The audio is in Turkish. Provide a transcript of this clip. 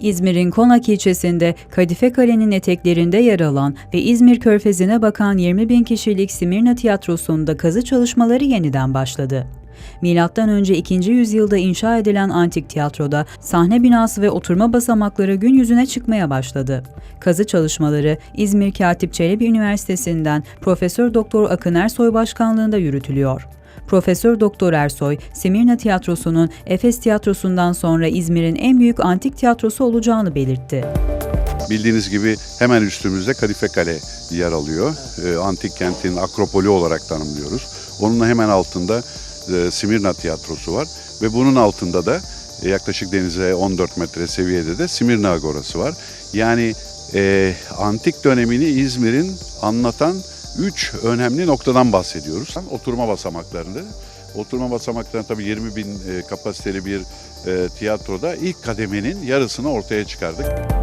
İzmir'in Konak ilçesinde Kadife Kale'nin eteklerinde yer alan ve İzmir Körfezi'ne bakan 20 bin kişilik Simirna Tiyatrosu'nda kazı çalışmaları yeniden başladı. Milattan önce 2. yüzyılda inşa edilen antik tiyatroda sahne binası ve oturma basamakları gün yüzüne çıkmaya başladı. Kazı çalışmaları İzmir Katip Çelebi Üniversitesi'nden Profesör Doktor Akın Ersoy başkanlığında yürütülüyor. Profesör Doktor Ersoy, Simirna Tiyatrosu'nun Efes Tiyatrosu'ndan sonra İzmir'in en büyük antik tiyatrosu olacağını belirtti. Bildiğiniz gibi hemen üstümüzde Kadife Kale yer alıyor. Ee, antik kentin akropolü olarak tanımlıyoruz. Onun hemen altında e, Simirna Tiyatrosu var ve bunun altında da e, yaklaşık denize 14 metre seviyede de Simirna Agorası var. Yani e, antik dönemini İzmir'in anlatan üç önemli noktadan bahsediyoruz. Oturma basamaklarını, oturma basamaklarını tabii 20 bin e, kapasiteli bir tiyatroda ilk kademenin yarısını ortaya çıkardık.